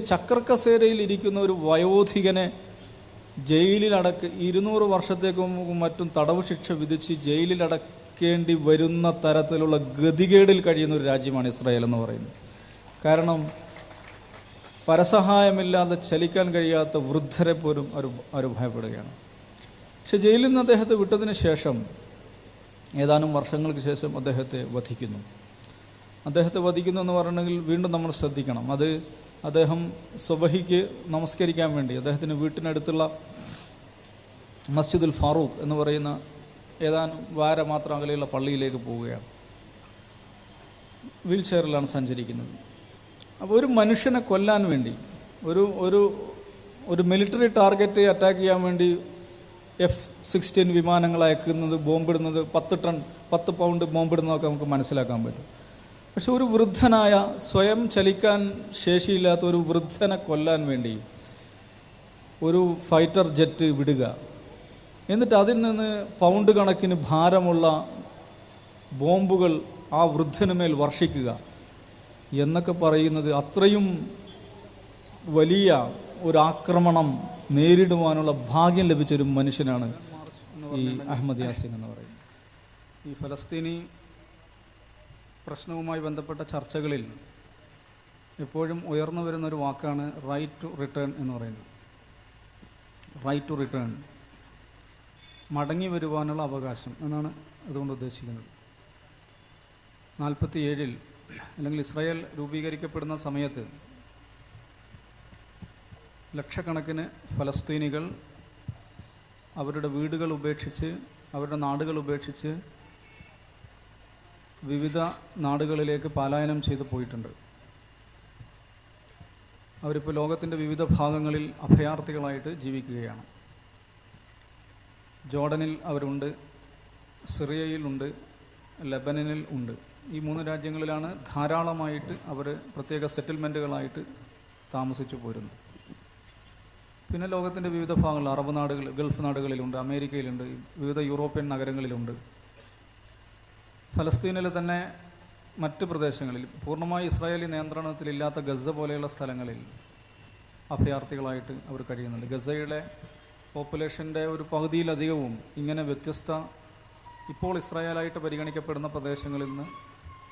ചക്രക്കസേരയിൽ ഇരിക്കുന്ന ഒരു വയോധികനെ ജയിലിലടക്ക് ഇരുന്നൂറ് വർഷത്തേക്കും മറ്റും തടവ് ശിക്ഷ വിധിച്ച് ജയിലിലടക്കേണ്ടി വരുന്ന തരത്തിലുള്ള ഗതികേടിൽ കഴിയുന്ന ഒരു രാജ്യമാണ് ഇസ്രായേൽ എന്ന് പറയുന്നത്. കാരണം പരസഹായമില്ലാതെ ചലിക്കാൻ കഴിയാത്ത വൃദ്ധരെ പോലും അവർ അവർ ഭയപ്പെടുകയാണ്. പക്ഷെ ജയിലിൽ നിന്ന് അദ്ദേഹത്തെ വിട്ടതിന് ശേഷം ഏതാനും വർഷങ്ങൾക്ക് ശേഷം അദ്ദേഹത്തെ വധിക്കുന്നു. അദ്ദേഹത്തെ വധിക്കുന്നു എന്ന് പറഞ്ഞെങ്കിൽ വീണ്ടും നമ്മൾ ശ്രദ്ധിക്കണം. അത് അദ്ദേഹം സുബഹിക്ക് നമസ്കരിക്കാൻ വേണ്ടി അദ്ദേഹത്തിന് വീട്ടിനടുത്തുള്ള മസ്ജിദുൽ ഫാറൂഖ് എന്ന് പറയുന്ന ഏതാനും വാര മാത്രം അകലെയുള്ള പള്ളിയിലേക്ക് പോവുകയാണ്. വീൽ ചെയറിലാണ് സഞ്ചരിക്കുന്നത്. അപ്പോൾ ഒരു മനുഷ്യനെ കൊല്ലാൻ വേണ്ടി ഒരു ഒരു ഒരു മിലിറ്ററി ടാർഗറ്റ് അറ്റാക്ക് ചെയ്യാൻ വേണ്ടി എഫ് സിക്സ്റ്റീൻ വിമാനങ്ങൾ അയക്കുന്നത് ബോംബിടുന്നത് പത്ത് ടൺ പത്ത് പൗണ്ട് ബോംബിടുന്നതൊക്കെ നമുക്ക് മനസ്സിലാക്കാൻ പറ്റും. പക്ഷെ ഒരു വൃദ്ധനായ സ്വയം ചലിക്കാൻ ശേഷിയില്ലാത്ത ഒരു വൃദ്ധനെ കൊല്ലാൻ വേണ്ടി ഒരു ഫൈറ്റർ ജെറ്റ് വിടുക. എന്നിട്ട് അതിൽ നിന്ന് പൗണ്ട് കണക്കിന് ഭാരമുള്ള ബോംബുകൾ ആ വൃദ്ധന് മേൽ വർഷിക്കുക എന്നൊക്കെ പറയുന്നത് അത്രയും വലിയ ഒരു ആക്രമണം നേരിടുവാനുള്ള ഭാഗ്യം ലഭിച്ച ഒരു മനുഷ്യനാണ് ഈ അഹമ്മദ് യാസിൻ എന്ന് പറയുന്നത്. ഈ ഫലസ്തീനി പ്രശ്നവുമായി ബന്ധപ്പെട്ട ചർച്ചകളിൽ എപ്പോഴും ഉയർന്നു വരുന്ന ഒരു വാക്കാണ് റൈറ്റ് ടു റിട്ടേൺ എന്ന് പറയുന്നത്. റൈറ്റ് ടു റിട്ടേൺ മടങ്ങി വരുവാനുള്ള അവകാശം എന്നാണ് അതുകൊണ്ട് ഉദ്ദേശിക്കുന്നത്. നാൽപ്പത്തി ഏഴിൽ അല്ലെങ്കിൽ ഇസ്രായേൽ രൂപീകരിക്കപ്പെടുന്ന സമയത്ത് ലക്ഷക്കണക്കിന് ഫലസ്തീനികൾ അവരുടെ വീടുകൾ ഉപേക്ഷിച്ച് അവരുടെ നാടുകൾ ഉപേക്ഷിച്ച് വിവിധ നാടുകളിലേക്ക് പലായനം ചെയ്ത് പോയിട്ടുണ്ട്. അവരിപ്പോൾ ലോകത്തിന്റെ വിവിധ ഭാഗങ്ങളിൽ അഭയാർത്ഥികളായിട്ട് ജീവിക്കുകയാണ്. ജോർഡനിൽ അവരുണ്ട് സിറിയയിലുണ്ട് ലെബനനിൽ ഉണ്ട്. ഈ മൂന്ന് രാജ്യങ്ങളിലാണ് ധാരാളമായിട്ട് അവർ പ്രത്യേക സെറ്റിൽമെന്റുകളായിട്ട് താമസിച്ചു പോരുന്നു പിന്നെ ലോകത്തിന്റെ വിവിധ ഭാഗങ്ങളിൽ അറബ് നാടുകൾ ഗൾഫ് നാടുകളിലുണ്ട് അമേരിക്കയിലുണ്ട് വിവിധ യൂറോപ്യൻ നഗരങ്ങളിലുണ്ട്. ഫലസ്തീനിൽ തന്നെ മറ്റ് പ്രദേശങ്ങളിൽ പൂർണമായി ഇസ്രായേലി നിയന്ത്രണത്തിലില്ലാത്ത ഗസ പോലെയുള്ള സ്ഥലങ്ങളിൽ അഭയാർത്ഥികളായിട്ട് അവർ കഴിയുന്നുണ്ട്. ഗസയുടെ പോപ്പുലേഷന്റെ ഒരു പകുതിയിലധികവും ഇങ്ങനെ വ്യത്യസ്ത ഇപ്പോൾ ഇസ്രായേലായിട്ട് പരിഗണിക്കപ്പെടുന്ന പ്രദേശങ്ങളിൽ നിന്ന്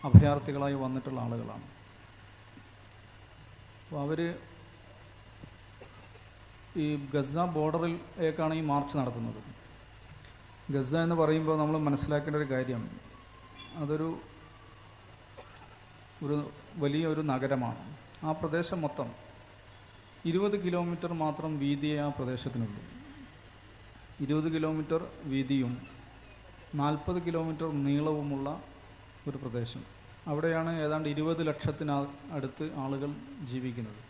അഭയാർത്ഥികളായി വന്നിട്ടുള്ള ആളുകളാണ്. അപ്പോൾ അവർ ഈ ഗസ ബോർഡറിലേക്കാണ് ഈ മാർച്ച് നടത്തുന്നത്. ഗസ എന്ന് പറയുമ്പോൾ നമ്മൾ മനസ്സിലാക്കേണ്ട ഒരു കാര്യം അതൊരു ഒരു വലിയൊരു നഗരമാണ്. ആ പ്രദേശം മൊത്തം ഇരുപത് കിലോമീറ്റർ മാത്രം വീതിയെ ആ പ്രദേശത്തിനുള്ളൂ. ഇരുപത് കിലോമീറ്റർ വീതിയും നാൽപ്പത് കിലോമീറ്റർ നീളവുമുള്ള ഒരു പ്രദേശം. അവിടെയാണ് ഏതാണ്ട് ഇരുപത് ലക്ഷത്തിന് അടുത്ത് ആളുകൾ ജീവിക്കുന്നത്.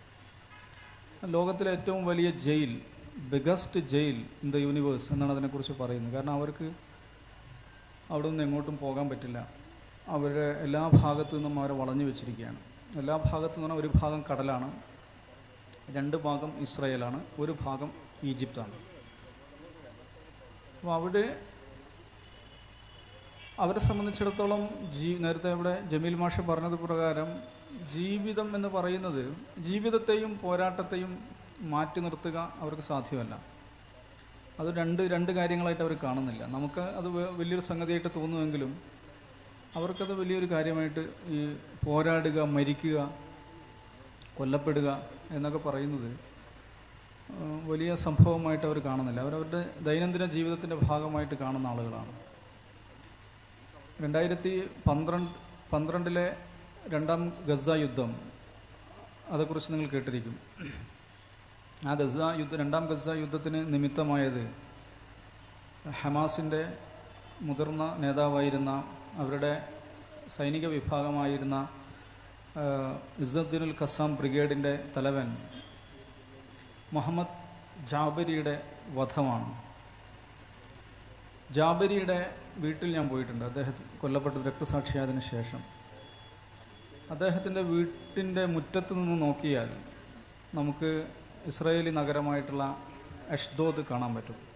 ലോകത്തിലെ ഏറ്റവും വലിയ jail biggest jail in the universe എന്നാണ് അതിനെക്കുറിച്ച് പറയുന്നത്. കാരണം അവർക്ക് അവിടെ നിന്ന് എങ്ങോട്ടും പോകാൻ പറ്റില്ല. അവരുടെ എല്ലാ ഭാഗത്തു നിന്നും അവരെ വളഞ്ഞു വെച്ചിരിക്കുകയാണ്. എല്ലാ ഭാഗത്തു നിന്നും ഒരു ഭാഗം കടലാണ്. രണ്ട് ഭാഗം ഇസ്രയേലാണ്. ഒരു ഭാഗം ഈജിപ്താണ്. അപ്പോൾ അവിടെ അവരെ സംബന്ധിച്ചിടത്തോളം ജീ നേരത്തെ ഇവിടെ ജമീൽ മാഷ പറഞ്ഞത് പ്രകാരം ജീവിതം എന്ന് പറയുന്നത് ജീവിതത്തെയും പോരാട്ടത്തെയും മാറ്റി നിർത്തുക അവർക്ക് സാധ്യമല്ല. അത് രണ്ട് രണ്ട് കാര്യങ്ങളായിട്ട് അവർ കാണുന്നില്ല. നമുക്ക് അത് വലിയൊരു സംഗതിയായിട്ട് തോന്നുമെങ്കിലും അവർക്കത് വലിയൊരു കാര്യമായിട്ട് ഈ പോരാടുക മരിക്കുക കൊല്ലപ്പെടുക എന്നൊക്കെ പറയുന്നത് വലിയ സംഭവമായിട്ട് അവർ കാണുന്നില്ല. അവരവരുടെ ദൈനംദിന ജീവിതത്തിന്റെ ഭാഗമായിട്ട് കാണുന്ന ആളുകളാണ്. രണ്ടായിരത്തി പന്ത്രണ്ട് പന്ത്രണ്ടിലെ രണ്ടാം ഗസ യുദ്ധം അതേക്കുറിച്ച് നിങ്ങൾ കേട്ടിരിക്കും. ആ ഗസ യുദ്ധ രണ്ടാം ഗസ യുദ്ധത്തിന് നിമിത്തമായത് ഹമാസിന്റെ മുതിർന്ന നേതാവായിരുന്ന അവരുടെ സൈനിക വിഭാഗമായിരുന്ന ആ, ഇസ്സദ്ദീനുൽ ഖസാം ബ്രിഗേഡിന്റെ തലവൻ മുഹമ്മദ് ജാബരിയുടെ വധമാണ്. ജാബരിയുടെ വീട്ടിൽ ഞാൻ പോയിട്ടുണ്ട്. അദ്ദേഹം കൊല്ലപ്പെട്ട് രക്തസാക്ഷിയായതിനു ശേഷം. അദ്ദേഹത്തിന്റെ വീട്ടിന്റെ മുറ്റത്ത് നിന്ന് നോക്കിയാൽ നമുക്ക് ഇസ്രായേലി നഗരമായിട്ടുള്ള അഷ്ദോദ് കാണാൻ പറ്റും.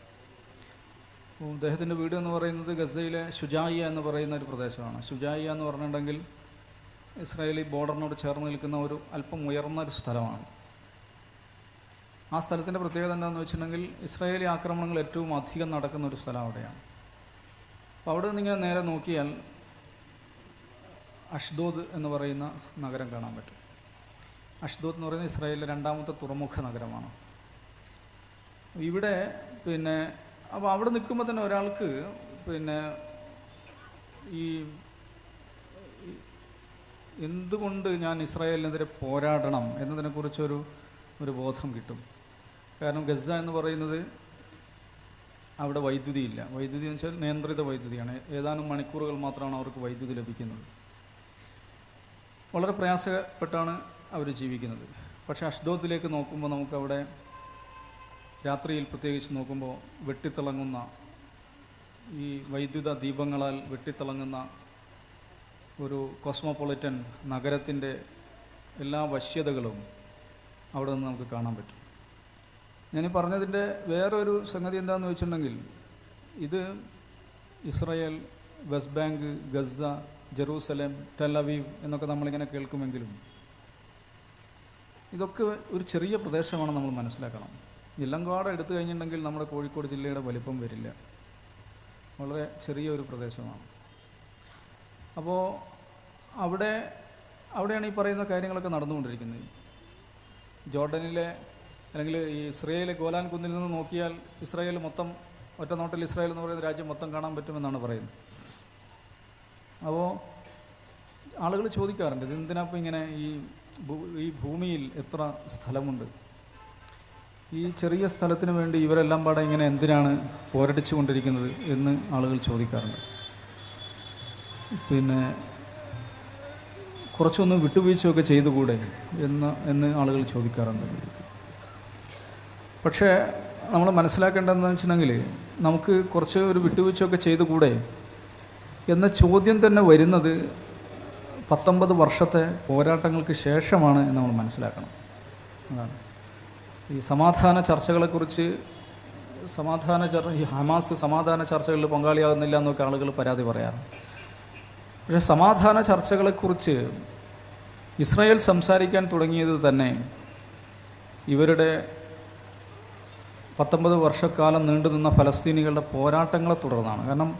അദ്ദേഹത്തിന്റെ വീട് എന്ന് പറയുന്നത് ഗസയിലെ ഷുജായിയ എന്ന് പറയുന്ന ഒരു പ്രദേശമാണ്. ഷുജായിയ എന്ന് പറഞ്ഞിട്ടുണ്ടെങ്കിൽ ഇസ്രായേലി ബോർഡറിനോട് ചേർന്ന് നിൽക്കുന്ന ഒരു അല്പം ഉയർന്ന ഒരു സ്ഥലമാണ്. ആ സ്ഥലത്തിന്റെ പ്രത്യേകത എന്താണെന്ന് വെച്ചിട്ടുണ്ടെങ്കിൽ ഇസ്രായേലി ആക്രമണങ്ങൾ ഏറ്റവും അധികം നടക്കുന്ന ഒരു സ്ഥലം അവിടെയാണ്. അപ്പോൾ അവിടെ ഇങ്ങനെ നേരെ നോക്കിയാൽ അഷ്ദോദ് എന്ന് പറയുന്ന നഗരം കാണാൻ പറ്റും. അഷ്ദോദ് എന്ന് പറയുന്നത് ഇസ്രായേലിലെ രണ്ടാമത്തെ തുറമുഖ നഗരമാണ്. ഇവിടെ പിന്നെ അപ്പോൾ അവിടെ നിൽക്കുമ്പോൾ തന്നെ ഒരാൾക്ക് പിന്നെ ഈ എന്തുകൊണ്ട് ഞാൻ ഇസ്രായേലിനെതിരെ പോരാടണം എന്നതിനെക്കുറിച്ചൊരു ഒരു ബോധം കിട്ടും. കാരണം ഗസ എന്ന് പറയുന്നത് അവിടെ വൈദ്യുതി ഇല്ല. വൈദ്യുതി എന്ന് വെച്ചാൽ നിയന്ത്രിത വൈദ്യുതിയാണ്. ഏതാനും മണിക്കൂറുകൾ മാത്രമാണ് അവർക്ക് വൈദ്യുതി ലഭിക്കുന്നത്. വളരെ പ്രയാസപ്പെട്ടാണ് അവർ ജീവിക്കുന്നത്. പക്ഷേ അഷ്ദോദിലേക്ക് നോക്കുമ്പോൾ നമുക്കവിടെ രാത്രിയിൽ പ്രത്യേകിച്ച് നോക്കുമ്പോൾ വെട്ടിത്തിളങ്ങുന്ന ഈ വൈദ്യുത ദീപങ്ങളാൽ വെട്ടിത്തിളങ്ങുന്ന ഒരു കോസ്മോപൊളിറ്റൻ നഗരത്തിന്റെ എല്ലാ വശ്യതകളും അവിടെ നിന്ന് നമുക്ക് കാണാൻ പറ്റും. ഞാൻ പറഞ്ഞതിന്റെ വേറൊരു സംഗതി എന്താണെന്ന് വെച്ചിട്ടുണ്ടെങ്കിൽ ഇത് Israel West Bank Gaza Jerusalem Tel Aviv എന്നൊക്കെ നമ്മളിങ്ങനെ കേൾക്കുമെങ്കിലും ഇതൊക്കെ ഒരു ചെറിയ പ്രദേശമാണ് നമ്മൾ മനസ്സിലാക്കണം. ഇല്ലങ്കാട് എടുത്തു കഴിഞ്ഞിട്ടുണ്ടെങ്കിൽ നമ്മുടെ കോഴിക്കോട് ജില്ലയുടെ വലിപ്പം വരില്ല. വളരെ ചെറിയൊരു പ്രദേശമാണ്. അപ്പോൾ അവിടെ അവിടെയാണ് ഈ പറയുന്ന കാര്യങ്ങളൊക്കെ നടന്നുകൊണ്ടിരിക്കുന്നത്. ജോർഡനിലെ അല്ലെങ്കിൽ ഈ ഇസ്രയേലിലെ ഗോലാൻ കുന്നിൽ നിന്ന് നോക്കിയാൽ ഇസ്രായേൽ മൊത്തം ഒറ്റ നോട്ടിൽ ഇസ്രായേൽ എന്ന് പറയുന്ന രാജ്യം മൊത്തം കാണാൻ പറ്റുമെന്നാണ് പറയുന്നത്. അപ്പോൾ ആളുകൾ ചോദിക്കാറുണ്ട് ഇത് എന്തിനാപ്പം ഇങ്ങനെ ഈ ഈ ഭൂമിയിൽ എത്ര സ്ഥലമുണ്ട്? ഈ ചെറിയ സ്ഥലത്തിന് വേണ്ടി ഇവരെല്ലാം പാടെ ഇങ്ങനെ എന്തിനാണ് പോരടിച്ചു കൊണ്ടിരിക്കുന്നത് എന്ന് ആളുകൾ ചോദിക്കാറുണ്ട്. പിന്നെ കുറച്ചൊന്ന് വിട്ടുവീഴ്ചയൊക്കെ ചെയ്തുകൂടെ എന്ന് എന്ന് ആളുകൾ ചോദിക്കാറുണ്ട്. പക്ഷേ നമ്മൾ മനസ്സിലാക്കേണ്ടതെന്ന് വെച്ചിട്ടുണ്ടെങ്കിൽ നമുക്ക് കുറച്ച് ഒരു വിട്ടുവീഴ്ചയൊക്കെ ചെയ്തുകൂടെ എന്ന ചോദ്യം തന്നെ വരുന്നത് പത്തൊമ്പത് വർഷത്തെ പോരാട്ടങ്ങൾക്ക് ശേഷമാണ് എന്ന് നമ്മൾ മനസ്സിലാക്കണം. അതാണ്. ഈ സമാധാന ചർച്ചകളെക്കുറിച്ച് സമാധാന ചർച്ച ഈ ഹമാസ് സമാധാന ചർച്ചകളിൽ പങ്കാളിയാകുന്നില്ല എന്നൊക്കെ ആളുകൾ പരാതി പറയാറുണ്ട് പക്ഷേ സമാധാന ചർച്ചകളെക്കുറിച്ച് ഇസ്രായേൽ സംസാരിക്കാൻ തുടങ്ങിയത് തന്നെ ഇവരുടെ പത്തൊമ്പത് വർഷക്കാലം നീണ്ടുനിന്ന ഫലസ്തീനികളുടെ പോരാട്ടങ്ങളെ തുടർന്നാണ്. കാരണം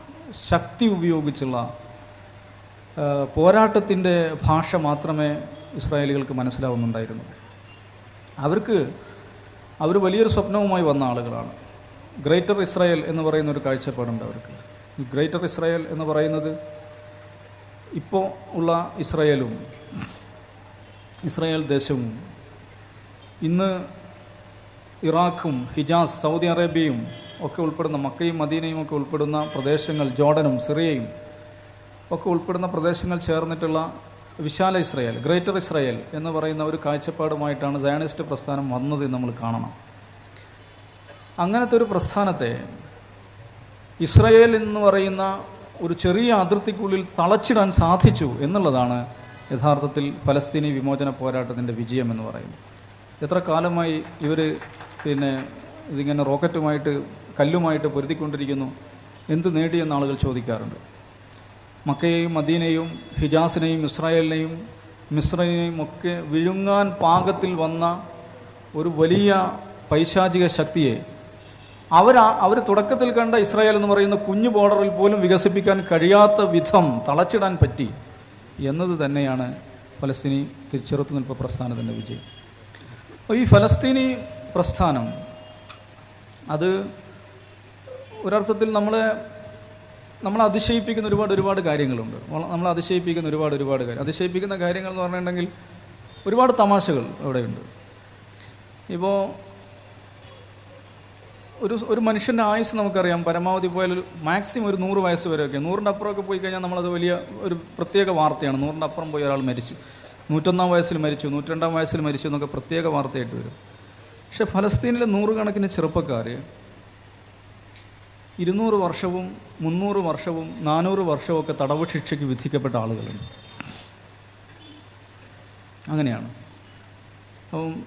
ശക്തി ഉപയോഗിച്ചുള്ള പോരാട്ടത്തിന്റെ ഭാഷ മാത്രമേ ഇസ്രായേലികൾക്ക് മനസ്സിലാവുന്നുണ്ടായിരുന്നു. അവർക്ക് അവർ വലിയൊരു സ്വപ്നവുമായി വന്ന ആളുകളാണ്. ഗ്രേറ്റർ ഇസ്രായേൽ എന്ന് പറയുന്ന ഒരു കാഴ്ചപ്പാടുണ്ട് അവർക്ക്. ഈ ഗ്രേറ്റർ ഇസ്രായേൽ എന്ന് പറയുന്നത് ഇപ്പോൾ ഉള്ള ഇസ്രായേലും ഇസ്രായേൽ ദേശവും ഇന്ന് ഇറാഖും ഹിജാസ് സൗദി അറേബ്യയും ഒക്കെ ഉൾപ്പെടുന്ന മക്കയും മദീനയും ഒക്കെ ഉൾപ്പെടുന്ന പ്രദേശങ്ങൾ ജോർഡനും സിറിയയും ഒക്കെ ഉൾപ്പെടുന്ന പ്രദേശങ്ങൾ ചേർന്നിട്ടുള്ള വിശാല ഇസ്രയേൽ ഗ്രേറ്റർ ഇസ്രയേൽ എന്ന് പറയുന്ന ഒരു കാഴ്ചപ്പാടുമായിട്ടാണ് സയണിസ്റ്റ് പ്രസ്ഥാനം വന്നത് നമ്മൾ കാണണം. അങ്ങനത്തെ ഒരു പ്രസ്ഥാനത്തെ ഇസ്രയേൽ എന്ന് പറയുന്ന ഒരു ചെറിയ അതിർത്തിക്കുള്ളിൽ തളച്ചിടാൻ സാധിച്ചു എന്നുള്ളതാണ് യഥാർത്ഥത്തിൽ ഫലസ്തീനി വിമോചന പോരാട്ടത്തിന്റെ വിജയം എന്ന് പറയുന്നത്. എത്ര കാലമായി ഇവർ പിന്നെ ഇതിങ്ങനെ റോക്കറ്റുമായിട്ട് കല്ലുമായിട്ട് പൊരുതിക്കൊണ്ടിരിക്കുന്നു? എന്ത് നേടിയെന്ന് ആളുകൾ ചോദിക്കാറുണ്ട്. മക്കയെയും മദീനയും ഹിജാസിനെയും ഇസ്രായേലിനെയും മിശ്രയെയും ഒക്കെ വിഴുങ്ങാൻ പാകത്തിൽ വന്ന ഒരു വലിയ പൈശാചിക ശക്തിയെ അവർ അവർ തുടക്കത്തിൽ കണ്ട ഇസ്രായേൽ എന്ന് പറയുന്ന കുഞ്ഞു ബോർഡറിൽ പോലും വികസിപ്പിക്കാൻ കഴിയാത്ത വിധം തളച്ചിടാൻ പറ്റി എന്നത് തന്നെയാണ് ഫലസ്തീനി ചെറുത്തുനിൽപ്പ് പ്രസ്ഥാനത്തിന്റെ വിജയം. അപ്പോൾ ഈ ഫലസ്തീനി പ്രസ്ഥാനം അത് ഒരർത്ഥത്തിൽ നമ്മളെ നമ്മൾ അതിശയിപ്പിക്കുന്ന ഒരുപാട് ഒരുപാട് കാര്യങ്ങളുണ്ട്. നമ്മൾ അതിശയിപ്പിക്കുന്ന ഒരുപാട് ഒരുപാട് കാര്യം. അതിശയിപ്പിക്കുന്ന കാര്യങ്ങൾ എന്ന് പറഞ്ഞിട്ടുണ്ടെങ്കിൽ ഒരുപാട് തമാശകൾ അവിടെയുണ്ട്. ഇപ്പോൾ ഒരു ഒരു മനുഷ്യന്റെ ആയുസ് നമുക്കറിയാം. പരമാവധി പോയാൽ മാക്സിമം ഒരു നൂറ് വയസ്സ് വരെയൊക്കെ. നൂറിന്റെ അപ്പുറമൊക്കെ പോയി കഴിഞ്ഞാൽ നമ്മളത് വലിയ ഒരു പ്രത്യേക വാർത്തയാണ്. നൂറിന്റെ അപ്പുറം പോയി ഒരാൾ മരിച്ചു. നൂറ്റൊന്നാം വയസ്സിൽ മരിച്ചു. നൂറ്റിരണ്ടാം വയസ്സിൽ മരിച്ചു എന്നൊക്കെ പ്രത്യേക വാർത്തയായിട്ട് വരും. പക്ഷേ ഫലസ്തീനിലെ നൂറുകണക്കിന് ചെറുപ്പക്കാർ ഇരുന്നൂറ് വർഷവും മുന്നൂറ് വർഷവും നാനൂറ് വർഷവും ഒക്കെ തടവ് ശിക്ഷയ്ക്ക് വിധിക്കപ്പെട്ട ആളുകളുണ്ട്. അങ്ങനെയാണ്. അപ്പം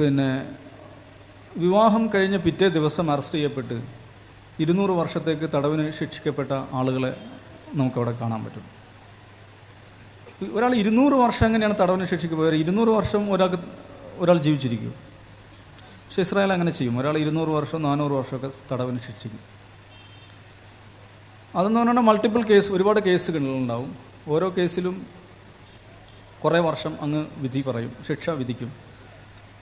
പിന്നെ വിവാഹം കഴിഞ്ഞ പിറ്റേ ദിവസം അറസ്റ്റ് ചെയ്യപ്പെട്ട് ഇരുന്നൂറ് വർഷത്തേക്ക് തടവിന് ശിക്ഷിക്കപ്പെട്ട ആളുകളെ നമുക്കവിടെ കാണാൻ പറ്റും. ഒരാൾ ഇരുന്നൂറ് വർഷം എങ്ങനെയാണ് തടവിന് ശിക്ഷിക്കപ്പെടുക ഇരുന്നൂറ് വർഷം ഒരാൾക്ക് ഒരാൾ ജീവിച്ചിരിക്കും. പക്ഷേ ഇസ്രായേൽ അങ്ങനെ ചെയ്യും. ഒരാൾ ഇരുന്നൂറ് വർഷം നാനൂറ് വർഷമൊക്കെ തടവിന് ശിക്ഷിക്കും. അതെന്ന് പറഞ്ഞാൽ മൾട്ടിപ്പിൾ കേസ് ഒരുപാട് കേസുകളുണ്ടാവും. ഓരോ കേസിലും കുറേ വർഷം അങ്ങ് വിധി പറയും ശിക്ഷ വിധിക്കും.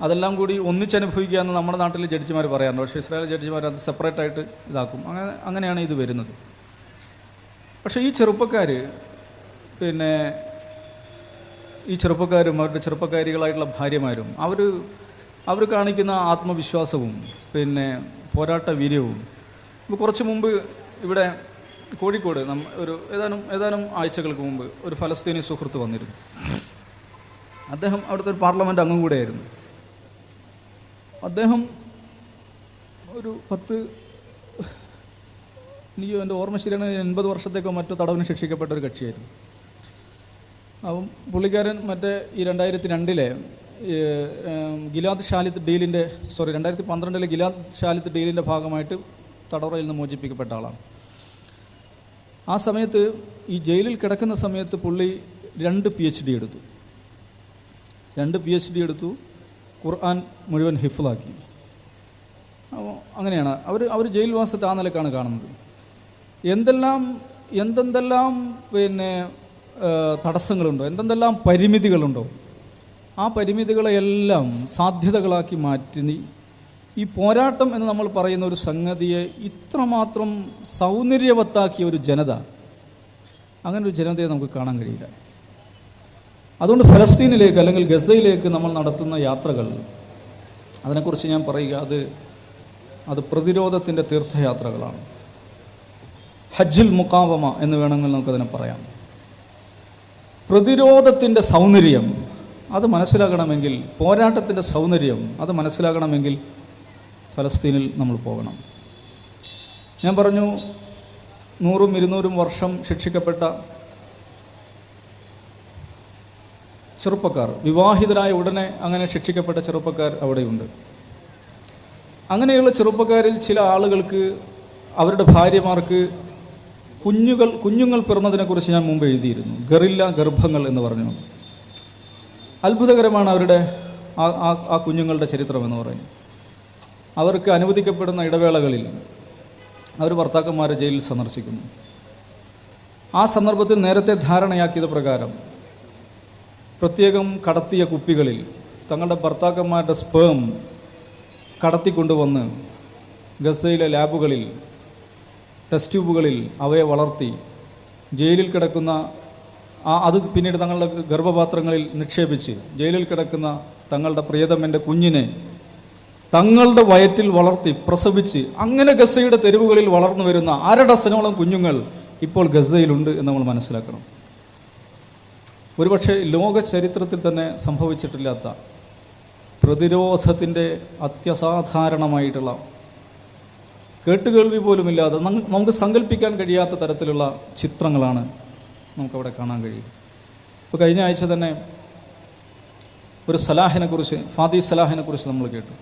അതെല്ലാം കൂടി ഒന്നിച്ചനുഭവിക്കുക എന്ന് നമ്മുടെ നാട്ടിൽ ജഡ്ജിമാർ പറയാറുണ്ട്. പക്ഷേ ഇസ്രായേൽ ജഡ്ജിമാർ അത് സെപ്പറേറ്റ് ആയിട്ട് ഇതാക്കും. അങ്ങനെ അങ്ങനെയാണ് ഇത് വരുന്നത്. പക്ഷേ ഈ ചെറുപ്പക്കാർ പിന്നെ ഈ ചെറുപ്പക്കാരും അവരുടെ ചെറുപ്പക്കാരികളായിട്ടുള്ള ഭാര്യമാരും അവർ അവർ കാണിക്കുന്ന ആത്മവിശ്വാസവും പിന്നെ പോരാട്ട വീര്യവും കുറച്ച് മുമ്പ് ഇവിടെ കോഴിക്കോട് ഒരു ഏതാനും ഏതാനും ആഴ്ചകൾക്ക് മുമ്പ് ഒരു ഫലസ്തീനി സുഹൃത്ത് വന്നിരുന്നു. അദ്ദേഹം അവിടുത്തെ ഒരു പാർലമെന്റ് അംഗം കൂടെയായിരുന്നു. അദ്ദേഹം ഒരു പത്ത് എനിക്ക് എന്റെ ഓർമ്മ ശരിയാണ് എൺപത് വർഷത്തേക്കോ മറ്റോ തടവിന് ശിക്ഷിക്കപ്പെട്ട ഒരു കക്ഷിയായിരുന്നു. അപ്പം പുള്ളിക്കാരൻ മറ്റേ ഈ രണ്ടായിരത്തി രണ്ടിലെ ഗിലാദ് ഷാലിത്ത് ഡീലിന്റെ സോറി രണ്ടായിരത്തി പന്ത്രണ്ടിലെ ഗിലാദ് ഷാലിത്ത് ഡീലിന്റെ ഭാഗമായിട്ട് തടവറയിൽ നിന്ന് മോചിപ്പിക്കപ്പെട്ട ആളാണ്. ആ സമയത്ത് ഈ ജയിലിൽ കിടക്കുന്ന സമയത്ത് പുള്ളി രണ്ട് പി എച്ച് ഡി എടുത്തു. രണ്ട് പി എച്ച് ഡി എടുത്തു. ഖുർആൻ മുഴുവൻ ഹിഫിളാക്കി. അങ്ങനെയാണ്. അവർ അവർ ജയിൽവാസത്തെ ആ നിലക്കാണ് കാണുന്നത്. എന്തെല്ലാം എന്തെന്തെല്ലാം പിന്നെ തടസ്സങ്ങളുണ്ടോ? എന്തെന്തെല്ലാം പരിമിതികളുണ്ടോ? ആ പരിമിതികളെയെല്ലാം സാധ്യതകളാക്കി മാറ്റി ഈ പോരാട്ടം എന്ന് നമ്മൾ പറയുന്ന ഒരു സംഗതിയെ ഇത്രമാത്രം സൗന്ദര്യവത്താക്കിയ ഒരു ജനത അങ്ങനെ ഒരു ജനതയെ നമുക്ക് കാണാൻ കഴിയില്ല. അതുകൊണ്ട് ഫലസ്തീനിലേക്ക് അല്ലെങ്കിൽ ഗസയിലേക്ക് നമ്മൾ നടത്തുന്ന യാത്രകൾ അതിനെക്കുറിച്ച് ഞാൻ പറയുക അത് അത് പ്രതിരോധത്തിന്റെ തീർത്ഥയാത്രകളാണ്. ഹജ്ജിൽ മുക്കാവമ എന്ന് വേണമെങ്കിൽ നമുക്കതിനെ പറയാം. പ്രതിരോധത്തിന്റെ സൗന്ദര്യം അത് മനസ്സിലാകണമെങ്കിൽ പോരാട്ടത്തിന്റെ സൗന്ദര്യം അത് മനസ്സിലാക്കണമെങ്കിൽ ഫലസ്തീനിൽ നമ്മൾ പോകണം. ഞാൻ പറഞ്ഞു നൂറും ഇരുന്നൂറും വർഷം ശിക്ഷിക്കപ്പെട്ട ചെറുപ്പക്കാർ വിവാഹിതരായ ഉടനെ അങ്ങനെ ശിക്ഷിക്കപ്പെട്ട ചെറുപ്പക്കാർ അവിടെയുണ്ട്. അങ്ങനെയുള്ള ചെറുപ്പക്കാരിൽ ചില ആളുകൾക്ക് അവരുടെ ഭാര്യമാർക്ക് കുഞ്ഞുകൾ കുഞ്ഞുങ്ങൾ പിറന്നതിനെക്കുറിച്ച് ഞാൻ മുമ്പ് എഴുതിയിരുന്നു. ഗറില്ല ഗർഭങ്ങൾ എന്ന് പറഞ്ഞു. അത്ഭുതകരമാണ് അവരുടെ ആ ആ- കുഞ്ഞുങ്ങളുടെ ചരിത്രം എന്ന് പറയുന്നത്. അവർക്ക് അനുവദിക്കപ്പെടുന്ന ഇടവേളകളിൽ അവർ ഭർത്താക്കന്മാരെ ജയിലിൽ സന്ദർശിക്കുന്നു. ആ സന്ദർഭത്തിൽ നേരത്തെ ധാരണയാക്കിയത് പ്രകാരം പ്രത്യേകം കടത്തിയ കുപ്പികളിൽ തങ്ങളുടെ ഭർത്താക്കന്മാരുടെ സ്പേം കടത്തിക്കൊണ്ടുവന്ന് ഗസയിലെ ലാബുകളിൽ ടെസ്റ്റ് ട്യൂബുകളിൽ അവയെ വളർത്തി ജയിലിൽ കിടക്കുന്ന ആ അത് പിന്നീട് തങ്ങളുടെ ഗർഭപാത്രങ്ങളിൽ നിക്ഷേപിച്ച് ജയിലിൽ കിടക്കുന്ന തങ്ങളുടെ പ്രിയതമന്റെ കുഞ്ഞിനെ തങ്ങളുടെ വയറ്റിൽ വളർത്തി പ്രസവിച്ച് അങ്ങനെ ഗസയുടെ തെരുവുകളിൽ വളർന്നു വരുന്ന അര ഡസനോളം കുഞ്ഞുങ്ങൾ ഇപ്പോൾ ഗസയിലുണ്ട് എന്ന് നമ്മൾ മനസ്സിലാക്കണം. ഒരുപക്ഷെ ലോക ചരിത്രത്തിൽ തന്നെ സംഭവിച്ചിട്ടില്ലാത്ത പ്രതിരോധത്തിന്റെ അത്യസാധാരണമായിട്ടുള്ള കേട്ടുകേൾവി പോലുമില്ലാതെ നമുക്ക് സങ്കല്പിക്കാൻ കഴിയാത്ത തരത്തിലുള്ള ചിത്രങ്ങളാണ് നമുക്കവിടെ കാണാൻ കഴിയും ഇപ്പോൾ കഴിഞ്ഞ ആഴ്ച തന്നെ ഒരു സലാഹിനെക്കുറിച്ച് ഫാദി സലാഹിനെക്കുറിച്ച് നമ്മൾ കേട്ടു.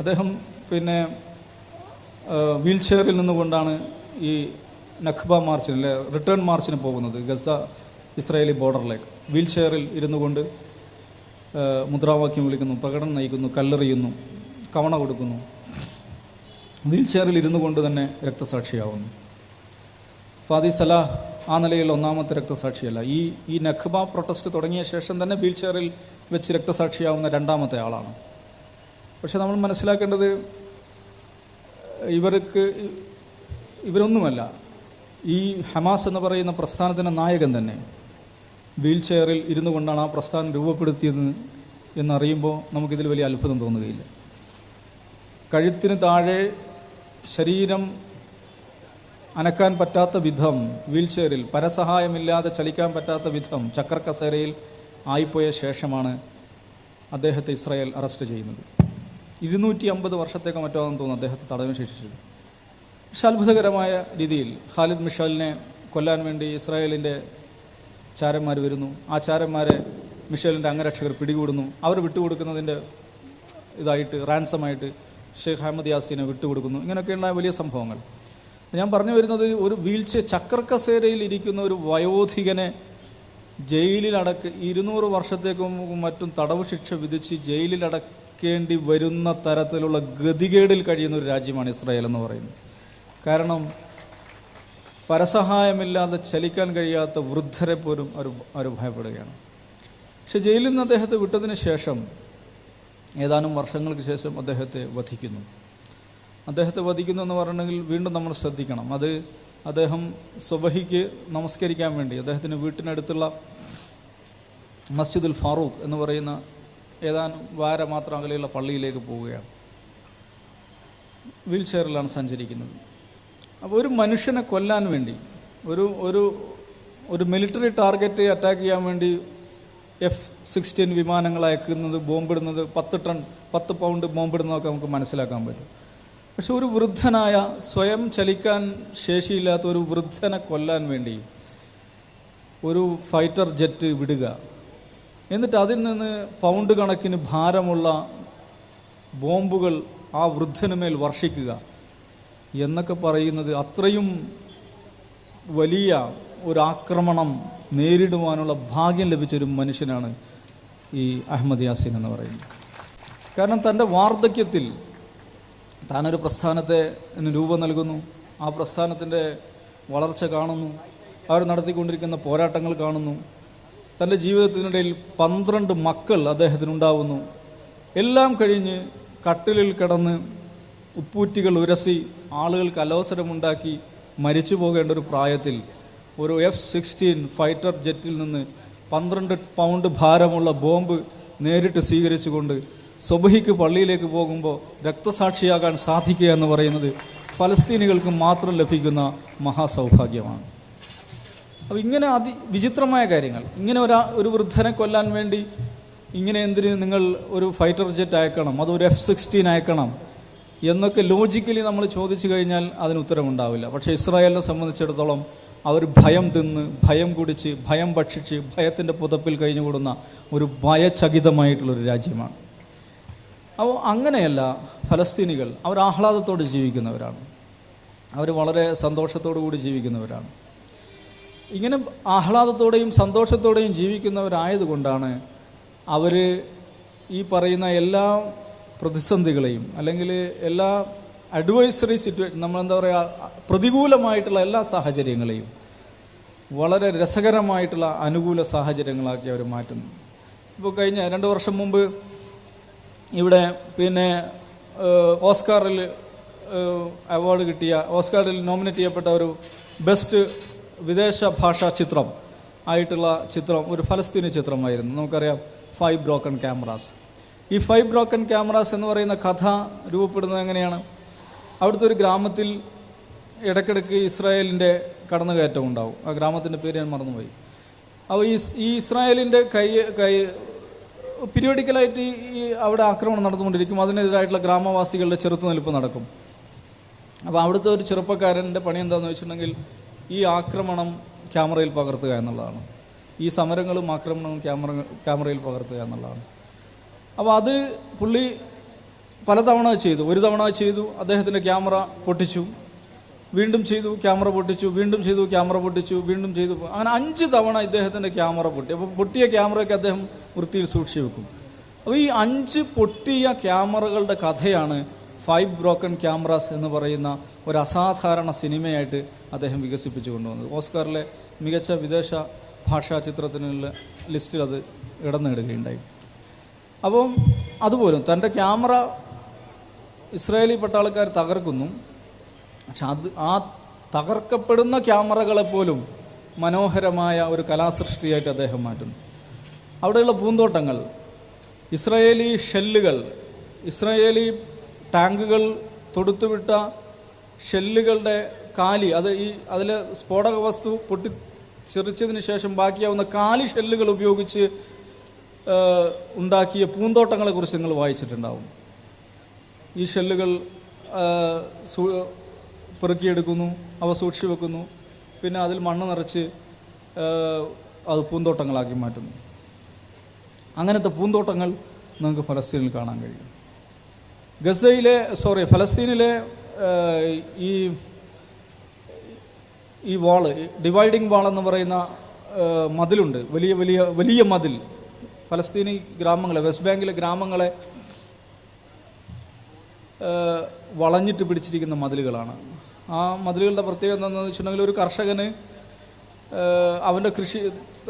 അദ്ദേഹം പിന്നെ വീൽ ചെയറിൽ നിന്നുകൊണ്ടാണ് ഈ നഖ്ബ മാർച്ചിന് അല്ലെ റിട്ടേൺ മാർച്ചിന് പോകുന്നത് ഗസ ഇസ്രായേലി ബോർഡറിലേക്ക്. വീൽ ചെയറിൽ ഇരുന്നു കൊണ്ട് മുദ്രാവാക്യം വിളിക്കുന്നു പ്രകടനം നയിക്കുന്നു കല്ലെറിയുന്നു കവണ കൊടുക്കുന്നു. വീൽ ചെയറിൽ ഇരുന്നു കൊണ്ട് തന്നെ രക്തസാക്ഷിയാവുന്നു. ഫാദി സലാഹ് ആ നിലയിൽ ഒന്നാമത്തെ രക്തസാക്ഷിയല്ല. ഈ ഈ നഖ്ബ പ്രൊട്ടസ്റ്റ് തുടങ്ങിയ ശേഷം തന്നെ വീൽ ചെയറിൽ വെച്ച് രക്തസാക്ഷിയാവുന്ന രണ്ടാമത്തെ ആളാണ്. പക്ഷെ നമ്മൾ മനസ്സിലാക്കേണ്ടത് ഇവർക്ക് ഇവരൊന്നുമല്ല. ഈ ഹമാസ് എന്ന് പറയുന്ന പ്രസ്ഥാനത്തിന്റെ നായകൻ തന്നെ വീൽ ചെയറിൽ ഇരുന്നു കൊണ്ടാണ് ആ പ്രസ്ഥാനം രൂപപ്പെടുത്തിയത് എന്നറിയുമ്പോൾ നമുക്കിതിൽ വലിയ അത്ഭുതം തോന്നുകയില്ല. കഴുത്തിന് താഴെ ശരീരം അനക്കാൻ പറ്റാത്ത വിധം വീൽ ചെയറിൽ പരസഹായമില്ലാതെ ചലിക്കാൻ പറ്റാത്ത വിധം ചക്രക്കസേരയിൽ ആയിപ്പോയ ശേഷമാണ് അദ്ദേഹത്തെ ഇസ്രായേൽ അറസ്റ്റ് ചെയ്യുന്നത്. ഇരുന്നൂറ്റി അമ്പത് വർഷത്തേക്ക് മറ്റോ തോന്നുന്നു അദ്ദേഹത്തെ തടവിന് ശേഷിച്ചത് പക്ഷെ അത്ഭുതകരമായ രീതിയിൽ ഖാലിദ് മിഷാലിനെ കൊല്ലാൻ വേണ്ടി ഇസ്രായേലിന്റെ ചാരന്മാർ വരുന്നു. ആ ചാരന്മാരെ മിഷേലിന്റെ അംഗരക്ഷകർ പിടികൂടുന്നു. അവർ വിട്ടുകൊടുക്കുന്നതിന്റെ ഇതായിട്ട് റാൻസമായിട്ട് ഷെയ്ഖ് അഹമ്മദ് യാസീനെ വിട്ടുകൊടുക്കുന്നു. ഇങ്ങനെയൊക്കെയുള്ള വലിയ സംഭവങ്ങൾ. ഞാൻ പറഞ്ഞു വരുന്നത് ഒരു വീൽചെയർ ചക്രക്കസേരയിൽ ഇരിക്കുന്ന ഒരു വയോധികനെ ജയിലിലടക്ക് ഇരുന്നൂറ് വർഷത്തേക്കും മറ്റും തടവ് ശിക്ഷ വിധിച്ച് ജയിലിലട നടക്കേണ്ടി വരുന്ന തരത്തിലുള്ള ഗതികേടിൽ കഴിയുന്ന ഒരു രാജ്യമാണ് ഇസ്രായേൽ എന്ന് പറയുന്നത്. കാരണം പരസഹായമില്ലാതെ ചലിക്കാൻ കഴിയാത്ത വൃദ്ധരെ പോലും അവർ അവർ ഭയപ്പെടുകയാണ്. പക്ഷെ ജയിലിൽ നിന്ന് അദ്ദേഹത്തെ വിട്ടതിന് ശേഷം ഏതാനും വർഷങ്ങൾക്ക് ശേഷം അദ്ദേഹത്തെ വധിക്കുന്നു. അദ്ദേഹത്തെ വധിക്കുന്നു എന്ന് പറഞ്ഞെങ്കിൽ വീണ്ടും നമ്മൾ ശ്രദ്ധിക്കണം. അത് അദ്ദേഹം സുബഹിക്ക് നമസ്കരിക്കാൻ വേണ്ടി അദ്ദേഹത്തിന് വീട്ടിനടുത്തുള്ള മസ്ജിദുൽ ഫാറൂഖ് എന്ന് പറയുന്ന ഏതാനും വാര മാത്രം അകലെയുള്ള പള്ളിയിലേക്ക് പോവുകയാണ്. വീൽ ചെയറിലാണ് സഞ്ചരിക്കുന്നത്. അപ്പോൾ ഒരു മനുഷ്യനെ കൊല്ലാൻ വേണ്ടി ഒരു ഒരു ഒരു മിലിറ്ററി ടാർഗറ്റ് അറ്റാക്ക് ചെയ്യാൻ വേണ്ടി എഫ് സിക്സ്റ്റീൻ വിമാനങ്ങൾ അയക്കുന്നത് ബോംബിടുന്നത് പത്ത് ടൺ പത്ത് പൗണ്ട് ബോംബിടുന്നതൊക്കെ നമുക്ക് മനസ്സിലാക്കാൻ പറ്റും. പക്ഷെ ഒരു വൃദ്ധനായ സ്വയം ചലിക്കാൻ ശേഷിയില്ലാത്ത ഒരു വൃദ്ധനെ കൊല്ലാൻ വേണ്ടി ഒരു ഫൈറ്റർ ജെറ്റ് വിടുക എന്നിട്ട് അതിൽ നിന്ന് പൗണ്ട് കണക്കിന് ഭാരമുള്ള ബോംബുകൾ ആ വൃദ്ധനുമേൽ വർഷിക്കുക എന്നൊക്കെ പറയുന്നത് അത്രയും വലിയ ഒരു ആക്രമണം നേരിടുവാനുള്ള ഭാഗ്യം ലഭിച്ചൊരു മനുഷ്യനാണ് ഈ അഹമ്മദ് യാസിൻ എന്ന് പറയുന്നത്. കാരണം തന്റെ വാർദ്ധക്യത്തിൽ താനൊരു പ്രസ്ഥാനത്തെ രൂപം നൽകുന്നു ആ പ്രസ്ഥാനത്തിന്റെ വളർച്ച കാണുന്നു അവർ നടത്തിക്കൊണ്ടിരിക്കുന്ന പോരാട്ടങ്ങൾ കാണുന്നു തന്റെ ജീവിതത്തിനിടയിൽ പന്ത്രണ്ട് മക്കൾ അദ്ദേഹത്തിനുണ്ടാവുന്നു. എല്ലാം കഴിഞ്ഞ് കട്ടിലിൽ കിടന്ന് ഉപ്പൂറ്റികൾ ഉരസി ആളുകൾക്ക് അലോസരമുണ്ടാക്കി മരിച്ചു പോകേണ്ട ഒരു പ്രായത്തിൽ ഒരു എഫ് സിക്സ്റ്റീൻ ഫൈറ്റർ ജെറ്റിൽ നിന്ന് പന്ത്രണ്ട് പൗണ്ട് ഭാരമുള്ള ബോംബ് നേരിട്ട് സ്വീകരിച്ചുകൊണ്ട് സ്വബഹിക്ക് പള്ളിയിലേക്ക് പോകുമ്പോൾ രക്തസാക്ഷിയാകാൻ സാധിക്കുക എന്ന് പറയുന്നത് ഫലസ്തീനികൾക്ക് മാത്രം ലഭിക്കുന്ന മഹാസൗഭാഗ്യമാണ്. അപ്പോൾ ഇങ്ങനെ അതി വിചിത്രമായ കാര്യങ്ങൾ. ഇങ്ങനെ ഒരാ ഒരു വൃദ്ധനെ കൊല്ലാൻ വേണ്ടി ഇങ്ങനെ എന്തിന് നിങ്ങൾ ഒരു ഫൈറ്റർ ജെറ്റ് അയക്കണം? അതൊരു എഫ് സിക്സ്റ്റീൻ അയക്കണം? എന്നൊക്കെ ലോജിക്കലി നമ്മൾ ചോദിച്ചു കഴിഞ്ഞാൽ അതിന് ഉത്തരമുണ്ടാവില്ല. പക്ഷേ ഇസ്രായേലിനെ സംബന്ധിച്ചിടത്തോളം അവർ ഭയം തിന്ന് ഭയം കുടിച്ച് ഭയം ഭക്ഷിച്ച് ഭയത്തിന്റെ പുതപ്പിൽ കഴിഞ്ഞുകൂടുന്ന ഒരു ഭയചകിതമായിട്ടുള്ളൊരു രാജ്യമാണ്. അപ്പോൾ അങ്ങനെയല്ല ഫലസ്തീനികൾ അവർ ആഹ്ലാദത്തോടെ ജീവിക്കുന്നവരാണ്. അവർ വളരെ സന്തോഷത്തോടു കൂടി ജീവിക്കുന്നവരാണ്. ഇങ്ങനെ ആഹ്ലാദത്തോടെയും സന്തോഷത്തോടെയും ജീവിക്കുന്നവരായതുകൊണ്ടാണ് അവർ ഈ പറയുന്ന എല്ലാ പ്രതിസന്ധികളെയും അല്ലെങ്കിൽ എല്ലാ അഡ്വൈസറി സിറ്റുവേഷൻ നമ്മളെന്താ പറയുക പ്രതികൂലമായിട്ടുള്ള എല്ലാ സാഹചര്യങ്ങളെയും വളരെ രസകരമായിട്ടുള്ള അനുകൂല സാഹചര്യങ്ങളാക്കി അവർ മാറ്റുന്നു. ഇപ്പോൾ കഴിഞ്ഞ രണ്ട് വർഷം മുമ്പ് ഇവിടെ പിന്നെ ഓസ്കാറിൽ അവാർഡ് കിട്ടിയ ഓസ്കാറിൽ നോമിനേറ്റ് ചെയ്യപ്പെട്ട ഒരു ബെസ്റ്റ് വിദേശ ഭാഷാ ചിത്രം ആയിട്ടുള്ള ചിത്രം ഒരു ഫലസ്തീനി ചിത്രമായിരുന്നു. നമുക്കറിയാം ഫൈവ് ബ്രോക്കൺ ക്യാമറാസ് ഈ ഫൈവ് ബ്രോക്കൺ ക്യാമറാസ് എന്ന് പറയുന്ന കഥ രൂപപ്പെടുന്നത് എങ്ങനെയാണ്? അവിടുത്തെ ഒരു ഗ്രാമത്തിൽ ഇടയ്ക്കിടയ്ക്ക് ഇസ്രായേലിന്റെ കടന്നുകയറ്റം ഉണ്ടാവും. ആ ഗ്രാമത്തിന്റെ പേര് ഞാൻ മറന്നുപോയി. അപ്പോൾ ഈ ഈ ഇസ്രായേലിന്റെ കൈ കൈ പീരിയോഡിക്കലായിട്ട് ഈ അവിടെ ആക്രമണം നടന്നുകൊണ്ടിരിക്കും. അതിനെതിരായിട്ടുള്ള ഗ്രാമവാസികളുടെ ചെറുത്തുനിൽപ്പ് നടക്കും. അപ്പോൾ അവിടുത്തെ ഒരു ചെറുപ്പക്കാരന്റെ പണി എന്താണെന്ന് വെച്ചിട്ടുണ്ടെങ്കിൽ ഈ ആക്രമണം ക്യാമറയിൽ പകർത്തുക എന്നുള്ളതാണ്. ഈ സമരങ്ങളും ആക്രമണവും ക്യാമറ ക്യാമറയിൽ പകർത്തുക എന്നുള്ളതാണ്. അപ്പോൾ അത് പുള്ളി പലതവണ ചെയ്തു. ഒരു തവണ ചെയ്തു അദ്ദേഹത്തിന്റെ ക്യാമറ പൊട്ടിച്ചു. വീണ്ടും ചെയ്തു ക്യാമറ പൊട്ടിച്ചു. വീണ്ടും ചെയ്തു ക്യാമറ പൊട്ടിച്ചു. വീണ്ടും ചെയ്തു. അങ്ങനെ അഞ്ച് തവണ ഇദ്ദേഹത്തിന്റെ ക്യാമറ പൊട്ടി. അപ്പോൾ പൊട്ടിയ ക്യാമറയൊക്കെ അദ്ദേഹം വൃത്തിയിൽ സൂക്ഷിച്ചു വെക്കും. അപ്പോൾ ഈ അഞ്ച് പൊട്ടിയ ക്യാമറകളുടെ കഥയാണ് ഫൈവ് ബ്രോക്കൺ ക്യാമറാസ് എന്ന് പറയുന്ന ഒരു അസാധാരണ സിനിമയായിട്ട് അദ്ദേഹം വികസിപ്പിച്ചു കൊണ്ടുവന്നത്. ഓസ്കാറിലെ മികച്ച വിദേശ ഭാഷാ ചിത്രത്തിനുള്ള ലിസ്റ്റിൽ അത് ഇടം നേടുകയുണ്ടായി. അപ്പം അതുപോലും തന്റെ ക്യാമറ ഇസ്രായേലി പട്ടാളക്കാർ തകർക്കുന്നു. പക്ഷെ അത് ആ തകർക്കപ്പെടുന്ന ക്യാമറകളെപ്പോലും മനോഹരമായ ഒരു കലാസൃഷ്ടിയായിട്ട് അദ്ദേഹം മാറ്റുന്നു. അവിടെയുള്ള പൂന്തോട്ടങ്ങൾ ഇസ്രായേലി ഷെല്ലുകൾ ഇസ്രായേലി ടാങ്കുകൾ തൊടുത്തുവിട്ട ഷെല്ലുകളുടെ കാലി അത് ഈ അതിലെ സ്ഫോടക വസ്തു പൊട്ടി ചെറിച്ചതിന് ശേഷം ബാക്കിയാവുന്ന കാലി ഷെല്ലുകൾ ഉപയോഗിച്ച് ഉണ്ടാക്കിയ പൂന്തോട്ടങ്ങളെ കുറിച്ച് നിങ്ങൾ വായിച്ചിട്ടുണ്ടാവും. ഈ ഷെല്ലുകൾ പെറുക്കിയെടുക്കുന്നു അവ സൂക്ഷിച്ചു വെക്കുന്നു പിന്നെ അതിൽ മണ്ണ് നിറച്ച് അത് പൂന്തോട്ടങ്ങളാക്കി മാറ്റുന്നു. അങ്ങനത്തെ പൂന്തോട്ടങ്ങൾ നമുക്ക് ഫലസ്തീനിൽ കാണാൻ കഴിയും. ഗസയിലെ സോറി ഫലസ്തീനിലെ ഈ ഈ വാൾ ഡിവൈഡിങ് വാൾ എന്ന് പറയുന്ന മതിലുണ്ട്. വലിയ വലിയ വലിയ മതിൽ. ഫലസ്തീനി ഗ്രാമങ്ങളെ വെസ്റ്റ് ബാങ്കിലെ ഗ്രാമങ്ങളെ വളഞ്ഞിട്ട് പിടിച്ചിരിക്കുന്ന മതിലുകളാണ്. ആ മതിലുകളുടെ പ്രത്യേകത എന്താണെന്ന് വെച്ചിട്ടുണ്ടെങ്കിൽ ഒരു കർഷകന് അവന്റെ കൃഷി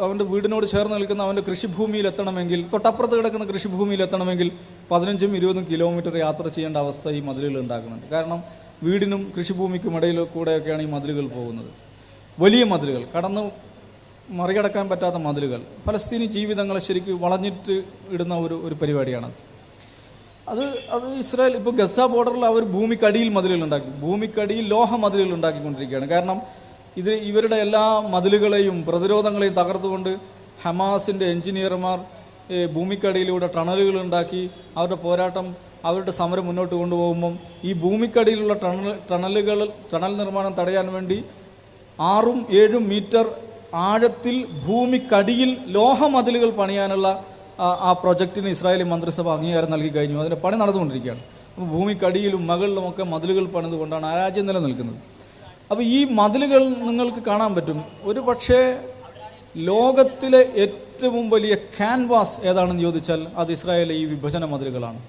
അവന്റെ വീടിനോട് ചേർന്ന് നിൽക്കുന്ന അവന്റെ കൃഷിഭൂമിയിൽ എത്തണമെങ്കിൽ തൊട്ടപ്പുറത്ത് കിടക്കുന്ന കൃഷിഭൂമിയിൽ എത്തണമെങ്കിൽ പതിനഞ്ചും ഇരുപതും കിലോമീറ്റർ യാത്ര ചെയ്യേണ്ട അവസ്ഥ ഈ മതിലുകൾ ഉണ്ടാക്കുന്നുണ്ട്. കാരണം വീടിനും കൃഷിഭൂമിക്കും ഇടയിൽ കൂടെയൊക്കെയാണ് ഈ മതിലുകൾ പോകുന്നത്. വലിയ മതിലുകൾ കടന്ന് മറികടക്കാൻ പറ്റാത്ത മതിലുകൾ ഫലസ്തീനി ജീവിതങ്ങളെ ശരിക്കും വളഞ്ഞിട്ട് ഇടുന്ന ഒരു ഒരു പരിപാടിയാണ്. അത് അത് ഇസ്രായേൽ ഇപ്പോൾ ഗസ ബോർഡറിൽ അവർ ഭൂമിക്കടിയിൽ മതിലുകൾ ഉണ്ടാക്കി ഭൂമിക്കടിയിൽ ലോഹ മതിലുകൾ ഉണ്ടാക്കിക്കൊണ്ടിരിക്കുകയാണ്. കാരണം ഇത് ഇവരുടെ എല്ലാ മതിലുകളെയും പ്രതിരോധങ്ങളെയും തകർത്തുകൊണ്ട് ഹമാസിന്റെ എഞ്ചിനീയർമാർ ഭൂമിക്കടിയിലൂടെ ടണലുകൾ ഉണ്ടാക്കി അവരുടെ പോരാട്ടം അവരുടെ സമരം മുന്നോട്ട് കൊണ്ടുപോകുമ്പം ഈ ഭൂമിക്കടിയിലുള്ള ടണൽ ടണലുകൾ ടണൽ നിർമ്മാണം തടയാൻ വേണ്ടി ആറും ഏഴും മീറ്റർ ആഴത്തിൽ ഭൂമിക്കടിയിൽ ലോഹമതിലുകൾ പണിയാനുള്ള ആ, പ്രൊജക്റ്റിന് ഇസ്രായേലി മന്ത്രിസഭ അംഗീകാരം നൽകി കഴിഞ്ഞു. അതിന്റെ പണി നടന്നുകൊണ്ടിരിക്കുകയാണ്. അപ്പോൾ ഭൂമിക്കടിയിലും മകളിലുമൊക്കെ മതിലുകൾ പണിതുകൊണ്ടാണ് ആ രാജ്യം നിലനിൽക്കുന്നത്. അപ്പോൾ ഈ മതിലുകൾ നിങ്ങൾക്ക് കാണാൻ പറ്റും. ഒരു പക്ഷേ ലോകത്തിലെ ഏറ്റവും വലിയ ക്യാൻവാസ് ഏതാണെന്ന് ചോദിച്ചാൽ അത് ഇസ്രായേലിലെ ഈ വിഭജന മതിലുകളാണ്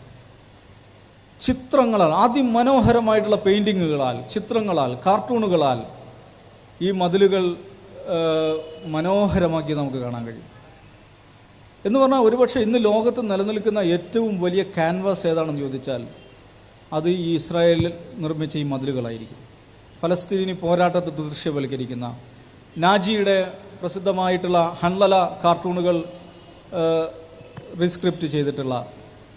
ചിത്രങ്ങളാൽ അതിമനോഹരമായിട്ടുള്ള പെയിന്റിങ്ങുകളാൽ ചിത്രങ്ങളാൽ കാർട്ടൂണുകളാൽ ഈ മതിലുകൾ മനോഹരമാക്കി നമുക്ക് കാണാൻ കഴിയും. എന്ന് പറഞ്ഞാൽ ഒരുപക്ഷെ ഇന്ന് ലോകത്ത് നിലനിൽക്കുന്ന ഏറ്റവും വലിയ ക്യാൻവാസ് ഏതാണെന്ന് ചോദിച്ചാൽ അത് ഈ ഇസ്രായേലിൽ നിർമ്മിച്ച ഈ മതിലുകളായിരിക്കും. ഫലസ്തീനി പോരാട്ടത്തെ ദൃശ്യവൽക്കരിക്കുന്ന നാജിയുടെ പ്രസിദ്ധമായിട്ടുള്ള ഹൺലല കാർട്ടൂണുകൾ റിസ്ക്രിപ്റ്റ് ചെയ്തിട്ടുള്ള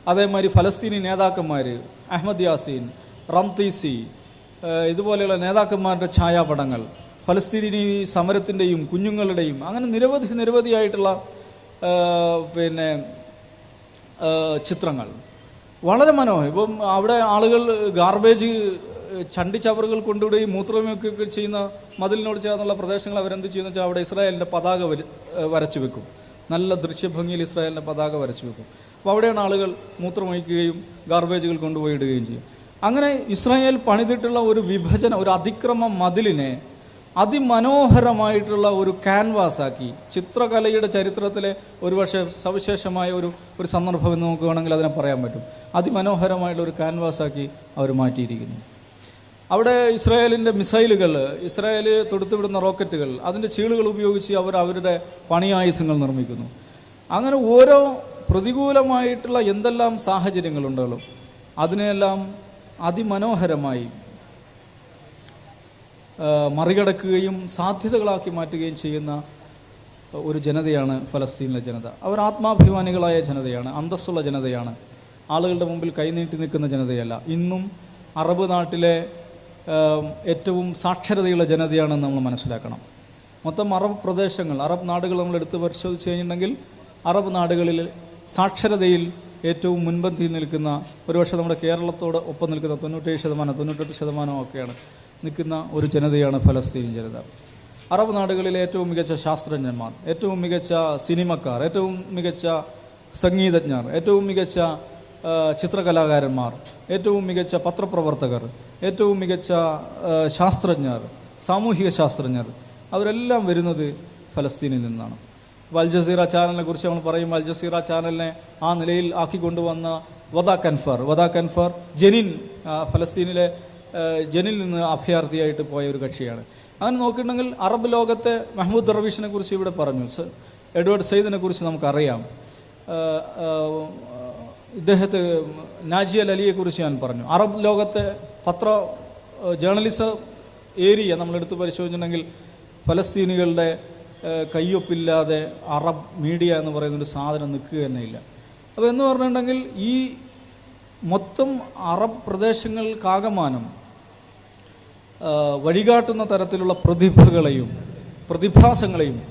അതേമാതിരി ഫലസ്തീനി നേതാക്കന്മാർ അഹമ്മദ് യാസീൻ റംതീസി ഇതുപോലെയുള്ള നേതാക്കന്മാരുടെ ഛായാപടങ്ങൾ ഫലസ്തീനി സമരത്തിന്റെയും കുഞ്ഞുങ്ങളുടെയും അങ്ങനെ നിരവധി നിരവധിയായിട്ടുള്ള പിന്നെ ചിത്രങ്ങൾ. വളരെ മനോഹരം. ഇപ്പം അവിടെ ആളുകൾ ഗാർബേജ് ചണ്ടിച്ചവറുകൾ കൊണ്ടുവിടുകയും മൂത്രമൊക്കെ ചെയ്യുന്ന മതിലിനോട് ചേർന്നുള്ള പ്രദേശങ്ങൾ അവരെന്ത് ചെയ്യുന്ന വെച്ചാൽ അവിടെ ഇസ്രായേലിന്റെ പതാക വര വരച്ചു വെക്കും. നല്ല ദൃശ്യഭംഗിയിൽ ഇസ്രായേലിന്റെ പതാക വരച്ചു വെക്കും. അപ്പോൾ അവിടെയാണ് ആളുകൾ മൂത്രമൊഴിക്കുകയും ഗാർബേജുകൾ കൊണ്ടുപോയി ഇടുകയും ചെയ്യും അങ്ങനെ ഇസ്രായേൽ പണിതിട്ടുള്ള ഒരു വിഭജന ഒരു അതിക്രമ മതിലിനെ അതിമനോഹരമായിട്ടുള്ള ഒരു ക്യാൻവാസാക്കി. ചിത്രകലയുടെ ചരിത്രത്തിലെ ഒരുപക്ഷെ സവിശേഷമായ ഒരു ഒരു സന്ദർഭം എന്ന് നമുക്ക് വേണമെങ്കിൽ അതിനെ പറയാൻ പറ്റും. അതിമനോഹരമായിട്ടുള്ള ഒരു ക്യാൻവാസാക്കി അവർ മാറ്റിയിരിക്കുന്നു. അവിടെ ഇസ്രായേലിന്റെ മിസൈലുകൾ ഇസ്രായേൽ തൊടുത്തുവിടുന്ന റോക്കറ്റുകൾ അതിന്റെ ചീളുകൾ ഉപയോഗിച്ച് അവർ അവരുടെ പണിയായുധങ്ങൾ നിർമ്മിക്കുന്നു. അങ്ങനെ ഓരോ പ്രതികൂലമായിട്ടുള്ള എന്തെല്ലാം സാഹചര്യങ്ങളുണ്ടല്ലോ അതിനെയെല്ലാം അതിമനോഹരമായി മറികടക്കുകയും സാധ്യതകളാക്കി മാറ്റുകയും ചെയ്യുന്ന ഒരു ജനതയാണ് ഫലസ്തീനിലെ ജനത. അവർ ആത്മാഭിമാനികളായ ജനതയാണ് അന്തസ്സുള്ള ജനതയാണ്. ആളുകളുടെ മുമ്പിൽ കൈനീട്ടി നിൽക്കുന്ന ജനതയല്ല. ഇന്നും അറബ് നാട്ടിലെ ഏറ്റവും സാക്ഷരതയുള്ള ജനതയാണെന്ന് നമ്മൾ മനസ്സിലാക്കണം. മൊത്തം അറബ് പ്രദേശങ്ങൾ അറബ് നാടുകൾ നമ്മൾ എടുത്ത് പരിശോധിച്ച് കഴിഞ്ഞിട്ടുണ്ടെങ്കിൽ അറബ് നാടുകളിൽ സാക്ഷരതയിൽ ഏറ്റവും മുൻപന്തിയിൽ നിൽക്കുന്ന ഒരുപക്ഷെ നമ്മുടെ കേരളത്തോട് ഒപ്പം നിൽക്കുന്ന തൊണ്ണൂറ്റേഴ് ശതമാനം തൊണ്ണൂറ്റെട്ട് ശതമാനം ഒക്കെയാണ് നിൽക്കുന്ന ഒരു ജനതയാണ് ഫലസ്തീൻ ജനത. അറബ് നാടുകളിലെ ഏറ്റവും മികച്ച ശാസ്ത്രജ്ഞന്മാർ ഏറ്റവും മികച്ച സിനിമക്കാർ ഏറ്റവും മികച്ച സംഗീതജ്ഞർ ഏറ്റവും മികച്ച ചിത്രകലാകാരന്മാർ ഏറ്റവും മികച്ച പത്രപ്രവർത്തകർ ഏറ്റവും മികച്ച ശാസ്ത്രജ്ഞർ സാമൂഹിക ശാസ്ത്രജ്ഞർ അവരെല്ലാം വരുന്നത് ഫലസ്തീനിൽ നിന്നാണ്. അൽ ജസീറ ചാനലിനെ കുറിച്ച് നമ്മൾ പറയും അൽ ജസീറ ചാനലിനെ ആ നിലയിൽ ആക്കിക്കൊണ്ടുവന്ന വദാ കൻഫർ വദാ കൻഫർ ജനിൻ ഫലസ്തീനിലെ ജനിൽ നിന്ന് അഭയാർത്ഥിയായിട്ട് പോയ ഒരു കക്ഷിയാണ്. അങ്ങനെ നോക്കിയിട്ടുണ്ടെങ്കിൽ അറബ് ലോകത്തെ മെഹ്മൂദ് ദർവീഷിനെ കുറിച്ച് ഇവിടെ പറഞ്ഞു. എഡ്വേർഡ് സെയ്ദിനെ കുറിച്ച് നമുക്കറിയാം. ഇദ്ദേഹത്തെ നാജിയൽ അലിയെ കുറിച്ച് ഞാൻ പറഞ്ഞു. അറബ് ലോകത്തെ പത്ര ജേർണലിസം ഏരിയ നമ്മളെടുത്ത് പരിശോധിച്ചിട്ടുണ്ടെങ്കിൽ ഫലസ്തീനികളുടെ കയ്യൊപ്പില്ലാതെ അറബ് മീഡിയ എന്ന് പറയുന്നൊരു സാധനം നിൽക്കുക തന്നെ ഇല്ല. അപ്പോൾ എന്ന് പറഞ്ഞിട്ടുണ്ടെങ്കിൽ ഈ മൊത്തം അറബ് പ്രദേശങ്ങൾക്കാകമാനം വഴികാട്ടുന്ന തരത്തിലുള്ള പ്രതിഭകളെയും പ്രതിഭാസങ്ങളെയും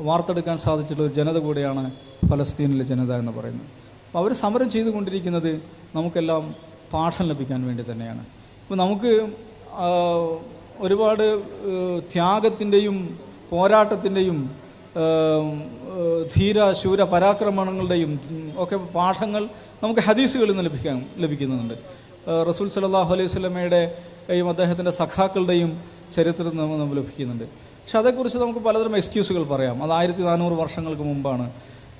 വാർത്തെടുക്കാൻ സാധിച്ചിട്ടുള്ള ജനത കൂടെയാണ് ഫലസ്തീനിലെ ജനത എന്ന് പറയുന്നത്. അപ്പോൾ അവർ സമരം ചെയ്തുകൊണ്ടിരിക്കുന്നത് നമുക്കെല്ലാം പാഠം ലഭിക്കാൻ വേണ്ടി തന്നെയാണ്. അപ്പോൾ നമുക്ക് ഒരുപാട് ത്യാഗത്തിന്റെയും പോരാട്ടത്തിന്റെയും ധീര ശൂര പരാക്രമണങ്ങളുടെയും ഒക്കെ പാഠങ്ങൾ നമുക്ക് ഹദീസുകളിൽ നിന്ന് ലഭിക്കാൻ ലഭിക്കുന്നുണ്ട്. റസൂൽ സലാഹു അലൈഹി സ്വലമയുടെയും അദ്ദേഹത്തിന്റെ സഖാക്കളുടെയും നിന്ന് നമുക്ക് ലഭിക്കുന്നുണ്ട്. പക്ഷെ അതേക്കുറിച്ച് നമുക്ക് പലതരം എക്സ്ക്യൂസുകൾ പറയാം. അത് ആയിരത്തി നാനൂറ് വർഷങ്ങൾക്ക് മുമ്പാണ്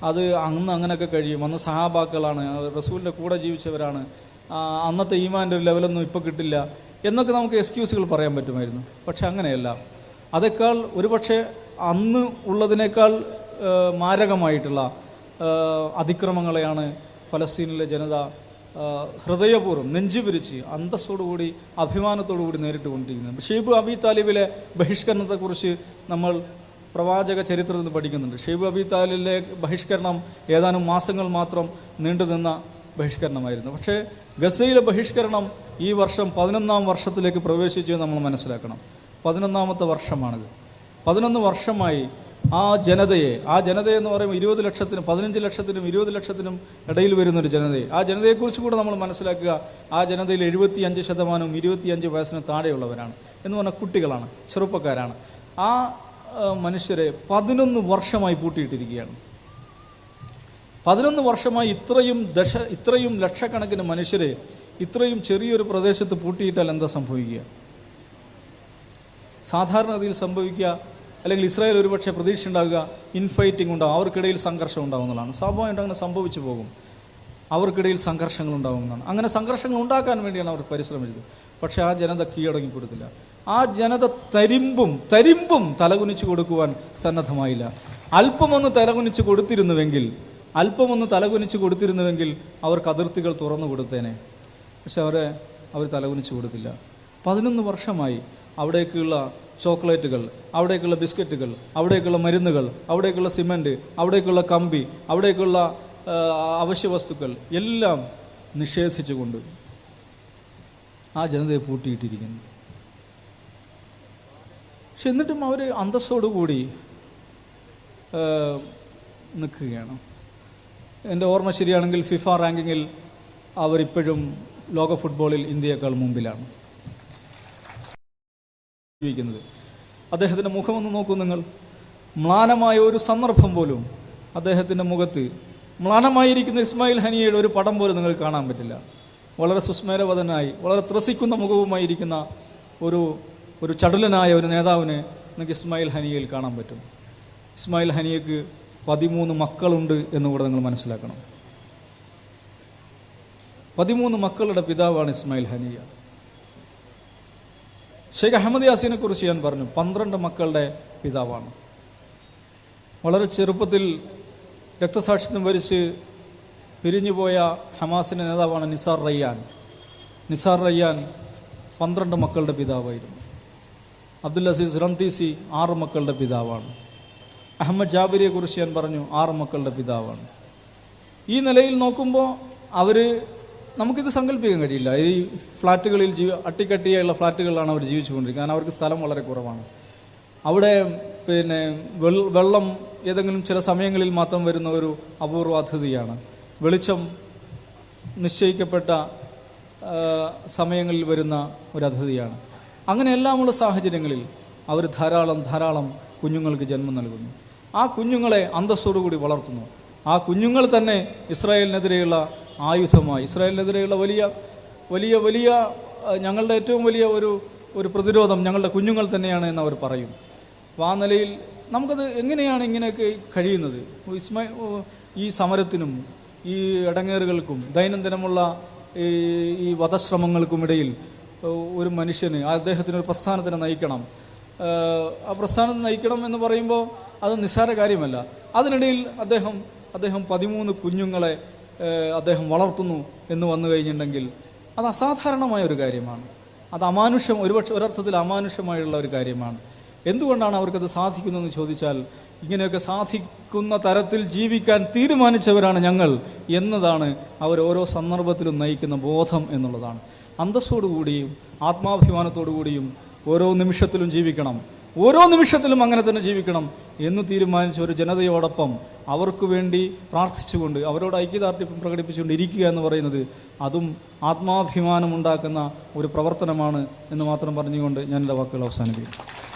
അത് അന്ന് അങ്ങനെയൊക്കെ കഴിയും. അന്ന് സഹാബാക്കളാണ് റസൂലിന്റെ കൂടെ ജീവിച്ചവരാണ്. അന്നത്തെ ഈമാന്റെ ഒരു ലെവലൊന്നും ഇപ്പോൾ കിട്ടില്ല എന്നൊക്കെ നമുക്ക് എക്സ്ക്യൂസുകൾ പറയാൻ പറ്റുമായിരുന്നു. പക്ഷെ അങ്ങനെയല്ല. അതേക്കാൾ ഒരുപക്ഷെ അന്ന് ഉള്ളതിനേക്കാൾ മാരകമായിട്ടുള്ള അതിക്രമങ്ങളെയാണ് ഫലസ്തീനിലെ ജനത ഹൃദയപൂർവം നെഞ്ചുപിരിച്ച് അന്തസ്സോടുകൂടി അഭിമാനത്തോടുകൂടി നേരിട്ട് കൊണ്ടിരിക്കുന്നത് ഷെയ്ബ് അബി താലിബിലെ ബഹിഷ്കരണത്തെക്കുറിച്ച് നമ്മൾ പ്രവാചക ചരിത്രത്തിൽ നിന്ന് പഠിക്കുന്നുണ്ട്. ഷെയ്ബ് അബി താലിലെ ബഹിഷ്കരണം ഏതാനും മാസങ്ങൾ മാത്രം നീണ്ടുനിന്ന ബഹിഷ്കരണമായിരുന്നു. പക്ഷേ ഗസയിലെ ബഹിഷ്കരണം ഈ വർഷം പതിനൊന്നാം വർഷത്തിലേക്ക് പ്രവേശിച്ചു നമ്മൾ മനസ്സിലാക്കണം. പതിനൊന്നാമത്തെ വർഷമാണിത്. പതിനൊന്ന് വർഷമായി ആ ജനതയെ ആ ജനതയെന്ന് പറയുമ്പോൾ ഇരുപത് ലക്ഷത്തിനും പതിനഞ്ച് ലക്ഷത്തിനും ഇരുപത് ലക്ഷത്തിനും ഇടയിൽ വരുന്നൊരു ജനതയെ. ആ ജനതയെക്കുറിച്ച് കൂടെ നമ്മൾ മനസ്സിലാക്കുക ആ ജനതയിൽ എഴുപത്തി അഞ്ച് ശതമാനവും ഇരുപത്തിയഞ്ച് വയസ്സിന് താഴെയുള്ളവരാണ് എന്ന് പറഞ്ഞാൽ കുട്ടികളാണ് ചെറുപ്പക്കാരാണ്. ആ, മനുഷ്യരെ പതിനൊന്ന് വർഷമായി പൂട്ടിയിട്ടിരിക്കുകയാണ്. പതിനൊന്ന് വർഷമായി ഇത്രയും ദശ ഇത്രയും ലക്ഷക്കണക്കിന് മനുഷ്യരെ ഇത്രയും ചെറിയൊരു പ്രദേശത്ത് പൂട്ടിയിട്ടാൽ എന്താ സംഭവിക്കുക? സാധാരണഗതിയിൽ സംഭവിക്കുക അല്ലെങ്കിൽ ഇസ്രായേൽ ഒരുപക്ഷെ പ്രതീക്ഷ ഉണ്ടാവുക ഇൻഫൈറ്റിംഗ് ഉണ്ടാവും അവർക്കിടയിൽ സംഘർഷം ഉണ്ടാവുന്നതാണ് സ്വാഭാവികമായിട്ട് അങ്ങനെ സംഭവിച്ചു പോകും. അവർക്കിടയിൽ സംഘർഷങ്ങൾ ഉണ്ടാവുന്നതാണ് അങ്ങനെ സംഘർഷങ്ങൾ ഉണ്ടാക്കാൻ വേണ്ടിയാണ് അവർ പരിശ്രമിച്ചത്. പക്ഷേ ആ ജനത കീഴടങ്ങി കൊടുത്തില്ല ആ ജനത തരിമ്പും തരിമ്പും തലകുനിച്ചു കൊടുക്കുവാൻ സന്നദ്ധമായില്ല. അല്പമൊന്ന് തലകുനിച്ച് കൊടുത്തിരുന്നുവെങ്കിൽ അല്പമൊന്ന് തലകുനിച്ച് കൊടുത്തിരുന്നുവെങ്കിൽ അവർക്ക് അതിർത്തികൾ തുറന്നു കൊടുത്തേനെ. പക്ഷെ അവരെ അവർ തലകുനിച്ച് കൊടുത്തില്ല. പതിനൊന്ന് വർഷമായി അവിടേക്കുള്ള ചോക്ലേറ്റുകൾ അവിടേക്കുള്ള ബിസ്ക്കറ്റുകൾ അവിടേക്കുള്ള മരുന്നുകൾ അവിടേക്കുള്ള സിമന്റ് അവിടേക്കുള്ള കമ്പി അവിടേക്കുള്ള അവശ്യ വസ്തുക്കൾ എല്ലാം നിഷേധിച്ചുകൊണ്ട് ആ ജനതയെ പൂട്ടിയിട്ടിരിക്കുന്നു. പക്ഷെ എന്നിട്ടും അവർ അന്തസ്സോടുകൂടി നിൽക്കുകയാണ്. എന്റെ ഓർമ്മ ശരിയാണെങ്കിൽ ഫിഫ റാങ്കിങ്ങിൽ അവരിപ്പോഴും ലോക ഫുട്ബോളിൽ ഇന്ത്യയേക്കാൾ മുമ്പിലാണ്. ജീവിക്കുന്നത്. അദ്ദേഹത്തിന്റെ മുഖമൊന്ന് നോക്കൂ നിങ്ങൾ. മ്ലാനമായ ഒരു സന്ദർഭം പോലും അദ്ദേഹത്തിന്റെ മുഖത്ത് മ്ലാനമായിരിക്കുന്ന ഇസ്മായിൽ ഹനിയയുടെ ഒരു പടം പോലും നിങ്ങൾ കാണാൻ പറ്റില്ല. വളരെ സുസ്മേരവതനായി വളരെ ത്രസിക്കുന്ന മുഖവുമായിരിക്കുന്ന ഒരു ഒരു ചടുലനായ ഒരു നേതാവിനെ നിങ്ങൾക്ക് ഇസ്മായിൽ ഹനിയയിൽ കാണാൻ പറ്റും. ഇസ്മായിൽ ഹനിയക്ക് പതിമൂന്ന് മക്കളുണ്ട് എന്നുകൂടെ നിങ്ങൾ മനസ്സിലാക്കണം. പതിമൂന്ന് മക്കളുടെ പിതാവാണ് ഇസ്മായിൽ ഹനിയ. ഷെയ്ഖ് അഹമ്മദ് യാസീനെ കുറിച്ച് ഞാൻ പറഞ്ഞു പന്ത്രണ്ട് മക്കളുടെ പിതാവാണ്. വളരെ ചെറുപ്പത്തിൽ രക്തസാക്ഷിത്വം വരിച്ച് പിരിഞ്ഞുപോയ ഹമാസിന്റെ നേതാവാണ് നിസാർ റയ്യാൻ. നിസാർ റയ്യാൻ പന്ത്രണ്ട് മക്കളുടെ പിതാവായിരുന്നു. അബ്ദുൽ അസീസ് റന്തീസി ആറ് മക്കളുടെ പിതാവാണ്. അഹമ്മദ് ജാബിരിയെ കുറിച്ച് ഞാൻ പറഞ്ഞു ആറ് മക്കളുടെ പിതാവാണ്. ഈ നിലയിൽ നോക്കുമ്പോൾ അവർ നമുക്കിത് സങ്കല്പിക്കാൻ കഴിയില്ല. ഈ ഫ്ലാറ്റുകളിൽ ജീവ അട്ടിക്കട്ടിയായുള്ള ഫ്ലാറ്റുകളിലാണ് അവർ ജീവിച്ചുകൊണ്ടിരിക്കുന്നത്. കാരണം അവർക്ക് സ്ഥലം വളരെ കുറവാണ്. അവിടെ പിന്നെ വെള്ളം ഏതെങ്കിലും ചില സമയങ്ങളിൽ മാത്രം വരുന്ന ഒരു അപൂർവ അതിഥിയാണ്. വെളിച്ചം നിശ്ചയിക്കപ്പെട്ട സമയങ്ങളിൽ വരുന്ന ഒരു അതിഥിയാണ്. അങ്ങനെയെല്ലാമുള്ള സാഹചര്യങ്ങളിൽ അവർ ധാരാളം ധാരാളം കുഞ്ഞുങ്ങൾക്ക് ജന്മം നൽകുന്നു. ആ കുഞ്ഞുങ്ങളെ അന്തസ്സോടുകൂടി വളർത്തുന്നു. ആ കുഞ്ഞുങ്ങൾ തന്നെ ഇസ്രായേലിനെതിരെയുള്ള ആയുധമായി ഇസ്രായേലിനെതിരെയുള്ള വലിയ വലിയ വലിയ ഞങ്ങളുടെ ഏറ്റവും വലിയ ഒരു ഒരു പ്രതിരോധം ഞങ്ങളുടെ കുഞ്ഞുങ്ങൾ തന്നെയാണ് എന്ന് അവർ പറയും. അപ്പോൾ ആ നിലയിൽ നമുക്കത് എങ്ങനെയാണ് ഇങ്ങനെയൊക്കെ കഴിയുന്നത്? ഇസ്മ ഈ സമരത്തിനും ഈ ഇടങ്ങേറുകൾക്കും ദൈനംദിനമുള്ള ഈ ഈ വധശ്രമങ്ങൾക്കുമിടയിൽ ഒരു മനുഷ്യന് അദ്ദേഹത്തിന് ഒരു പ്രസ്ഥാനത്തിനെ നയിക്കണം. ആ പ്രസ്ഥാനത്തിന് നയിക്കണം എന്ന് പറയുമ്പോൾ അത് നിസ്സാര കാര്യമല്ല. അതിനിടയിൽ അദ്ദേഹം അദ്ദേഹം പതിമൂന്ന് കുഞ്ഞുങ്ങളെ അദ്ദേഹം വളർത്തുന്നു എന്ന് വന്നു കഴിഞ്ഞിട്ടുണ്ടെങ്കിൽ അത് അസാധാരണമായ ഒരു കാര്യമാണ്. അത് അമാനുഷ്യം ഒരുപക്ഷെ ഒരർത്ഥത്തിൽ അമാനുഷ്യമായുള്ള ഒരു കാര്യമാണ്. എന്തുകൊണ്ടാണ് അവർക്കത് സാധിക്കുന്നതെന്ന് ചോദിച്ചാൽ ഇങ്ങനെയൊക്കെ സാധിക്കുന്ന തരത്തിൽ ജീവിക്കാൻ തീരുമാനിച്ചവരാണ് ഞങ്ങൾ എന്നതാണ് അവർ ഓരോ സന്ദർഭത്തിലും നയിക്കുന്ന ബോധം എന്നുള്ളതാണ്. അന്തസ്സോടുകൂടിയും ആത്മാഭിമാനത്തോടുകൂടിയും ഓരോ നിമിഷത്തിലും ജീവിക്കണം. ഓരോ നിമിഷത്തിലും അങ്ങനെ തന്നെ ജീവിക്കണം എന്ന് തീരുമാനിച്ച ഒരു ജനതയോടൊപ്പം അവർക്ക് വേണ്ടി പ്രാർത്ഥിച്ചുകൊണ്ട് അവരോട് ഐക്യദാർഢ്യം പ്രകടിപ്പിച്ചുകൊണ്ട് ഇരിക്കുക എന്ന് പറയുന്നത് അതും ആത്മാഭിമാനമുണ്ടാക്കുന്ന ഒരു പ്രവർത്തനമാണ് എന്ന് മാത്രം പറഞ്ഞുകൊണ്ട് ഞാൻ എന്റെ വാക്കുകൾ അവസാനിപ്പിക്കും